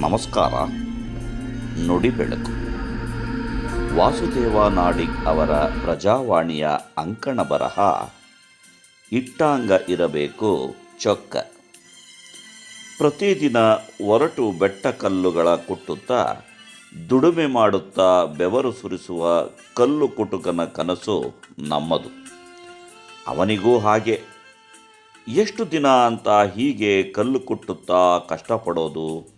ನಮಸ್ಕಾರ. ನುಡಿ ಬೆಳಕು. ವಾಸುದೇವ ನಾಡಿಗ್ ಅವರ ಪ್ರಜಾವಾಣಿಯ ಅಂಕಣ ಬರಹ ಇಟ್ಟಾಂಗ ಇರಬೇಕು ಚೊಕ್ಕ. ಪ್ರತಿದಿನ ಒರಟು ಬೆಟ್ಟ ಕಲ್ಲುಗಳ ಕುಟ್ಟುತ್ತಾ, ದುಡಿಮೆ ಮಾಡುತ್ತಾ ಬೆವರು ಸುರಿಸುವ ಕಲ್ಲು ಕುಟುಕನ ಕನಸು ನಮ್ಮದು. ಅವನಿಗೂ ಹಾಗೆ. ಎಷ್ಟು ದಿನ ಅಂತ ಹೀಗೆ ಕಲ್ಲು ಕುಟ್ಟುತ್ತಾ ಕಷ್ಟಪಡೋದು?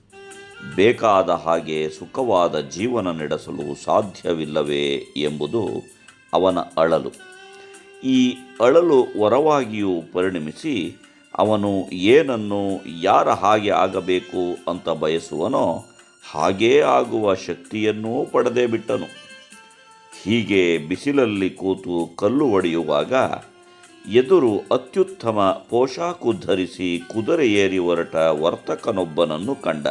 ಬೇಕಾದ ಹಾಗೆ ಸುಖವಾದ ಜೀವನ ನಡೆಸಲು ಸಾಧ್ಯವಿಲ್ಲವೇ ಎಂಬುದು ಅವನ ಅಳಲು. ಈ ಅಳಲು ವರವಾಗಿಯೂ ಪರಿಣಮಿಸಿ ಅವನು ಏನನ್ನು ಯಾರ ಹಾಗೆ ಆಗಬೇಕು ಅಂತ ಬಯಸುವನೋ ಹಾಗೇ ಆಗುವ ಶಕ್ತಿಯನ್ನೂ ಪಡೆದೇ ಬಿಟ್ಟನು. ಹೀಗೆ ಬಿಸಿಲಲ್ಲಿ ಕೂತು ಕಲ್ಲು ಒಡೆಯುವಾಗ ಎದುರು ಅತ್ಯುತ್ತಮ ಪೋಷಾಕು ಧರಿಸಿ ಕುದುರೆ ಏರಿ ಹೊರಟ ವರ್ತಕನೊಬ್ಬನನ್ನು ಕಂಡ.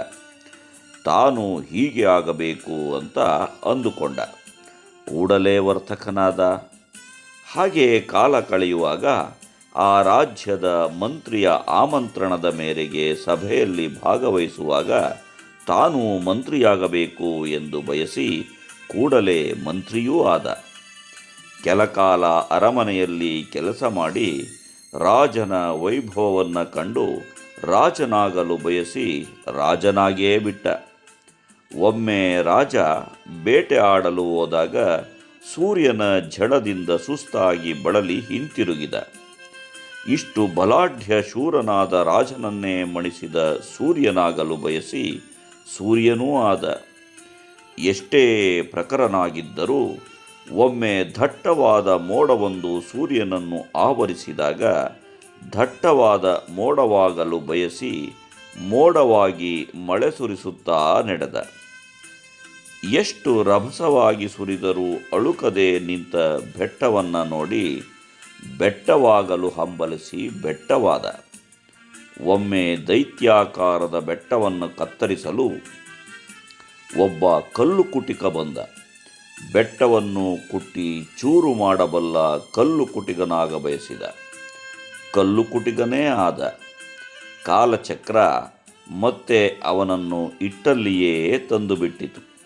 ತಾನು ಹೀಗೆ ಆಗಬೇಕು ಅಂತ ಅಂದುಕೊಂಡ. ಕೂಡಲೇ ವರ್ತಕನಾದ. ಹಾಗೆ ಕಾಲ ಕಳೆಯುವಾಗ ಆ ರಾಜ್ಯದ ಮಂತ್ರಿಯ ಆಮಂತ್ರಣದ ಮೇರೆಗೆ ಸಭೆಯಲ್ಲಿ ಭಾಗವಹಿಸುವಾಗ ತಾನು ಮಂತ್ರಿಯಾಗಬೇಕು ಎಂದು ಬಯಸಿ ಕೂಡಲೇ ಮಂತ್ರಿಯೂ ಆದ. ಕೆಲಕಾಲ ಅರಮನೆಯಲ್ಲಿ ಕೆಲಸ ಮಾಡಿ ರಾಜನ ವೈಭವವನ್ನು ಕಂಡು ರಾಜನಾಗಲು ಬಯಸಿ ರಾಜನಾಗೇ ಬಿಟ್ಟ. ಒಮ್ಮೆ ರಾಜ ಬೇಟೆ ಆಡಲು ಹೋದಾಗ ಸೂರ್ಯನ ಝಳದಿಂದ ಸುಸ್ತಾಗಿ ಬಳಲಿ ಹಿಂತಿರುಗಿದ. ಇಷ್ಟು ಬಲಾಢ್ಯ ಶೂರನಾದ ರಾಜನನ್ನೇ ಮಣಿಸಿದ ಸೂರ್ಯನಾಗಲು ಬಯಸಿ ಸೂರ್ಯನೂ ಆದ. ಎಷ್ಟೇ ಪ್ರಖರನಾಗಿದ್ದರೂ ಒಮ್ಮೆ ದಟ್ಟವಾದ ಮೋಡವೊಂದು ಸೂರ್ಯನನ್ನು ಆವರಿಸಿದಾಗ ದಟ್ಟವಾದ ಮೋಡವಾಗಲು ಬಯಸಿ ಮೋಡವಾಗಿ ಮಳೆ ಸುರಿಸುತ್ತಾ ನಡೆದ. ಎಷ್ಟು ರಭಸವಾಗಿ ಸುರಿದರೂ ಅಳುಕದೆ ನಿಂತ ಬೆಟ್ಟವನ್ನು ನೋಡಿ ಬೆಟ್ಟವಾಗಲು ಹಂಬಲಿಸಿ ಬೆಟ್ಟವಾದ. ಒಮ್ಮೆ ದೈತ್ಯಾಕಾರದ ಬೆಟ್ಟವನ್ನು ಕತ್ತರಿಸಲು ಒಬ್ಬ ಕಲ್ಲು ಕುಟಿಕ ಬಂದ. ಬೆಟ್ಟವನ್ನು ಕುಟ್ಟಿ ಚೂರು ಮಾಡಬಲ್ಲ ಕಲ್ಲು ಕುಟಿಗನಾಗ ಬಯಸಿದ. ಕಲ್ಲು ಕುಟಿಗನೇ ಆದ. ಕಾಲಚಕ್ರ ಮತ್ತೆ ಅವನನ್ನು ಇಟ್ಟಲ್ಲಿಯೇ ತಂದುಬಿಟ್ಟಿತು.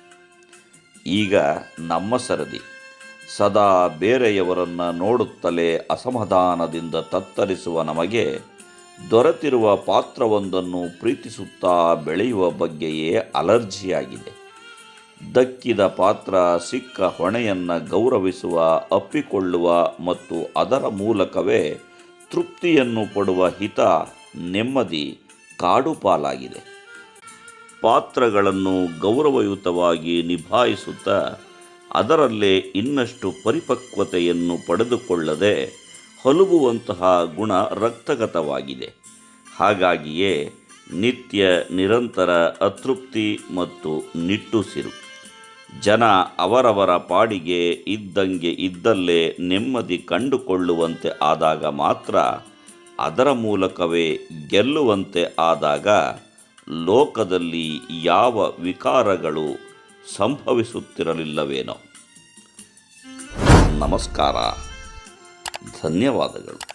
ಈಗ ನಮ್ಮ ಸರದಿ. ಸದಾ ಬೇರೆಯವರನ್ನು ನೋಡುತ್ತಲೇ ಅಸಮಾಧಾನದಿಂದ ತತ್ತರಿಸುವ ನಮಗೆ ದೊರೆತಿರುವ ಪಾತ್ರವೊಂದನ್ನು ಪ್ರೀತಿಸುತ್ತಾ ಬೆಳೆಯುವ ಬಗ್ಗೆಯೇ ಅಲರ್ಜಿಯಾಗಿದೆ. ದಕ್ಕಿದ ಪಾತ್ರ ಸಿಕ್ಕ ಹೊಣೆಯನ್ನು ಗೌರವಿಸುವ, ಅಪ್ಪಿಕೊಳ್ಳುವ ಮತ್ತು ಅದರ ಮೂಲಕವೇ ತೃಪ್ತಿಯನ್ನು ಪಡುವ ಹಿತ ನೆಮ್ಮದಿ ಕಾಡು ಪಾಲಾಗಿದೆ ಪಾತ್ರಗಳನ್ನು ಗೌರವಯುತವಾಗಿ ನಿಭಾಯಿಸುತ್ತಾ ಅದರಲ್ಲೇ ಇನ್ನಷ್ಟು ಪರಿಪಕ್ವತೆಯನ್ನು ಪಡೆದುಕೊಳ್ಳದೆ ಹಲುಬುವಂತಹ ಗುಣ ರಕ್ತಗತವಾಗಿದೆ. ಹಾಗಾಗಿಯೇ ನಿತ್ಯ ನಿರಂತರ ಅತೃಪ್ತಿ ಮತ್ತು ನಿಟ್ಟುಸಿರು ಜನ ಅವರವರ ಪಾಡಿಗೆ ಇದ್ದಂಗೆ ಇದ್ದಲ್ಲೇ ನೆಮ್ಮದಿ ಕಂಡುಕೊಳ್ಳುವಂತೆ ಆದಾಗ ಮಾತ್ರ ಅದರ ಮೂಲಕವೇ ಗೆಲ್ಲುವಂತೆ ಆದಾಗ ಲೋಕದಲ್ಲಿ ಯಾವ ವಿಕಾರಗಳು ಸಂಭವಿಸುತ್ತಿರಲಿಲ್ಲವೇನೋ. ನಮಸ್ಕಾರ. ಧನ್ಯವಾದಗಳು.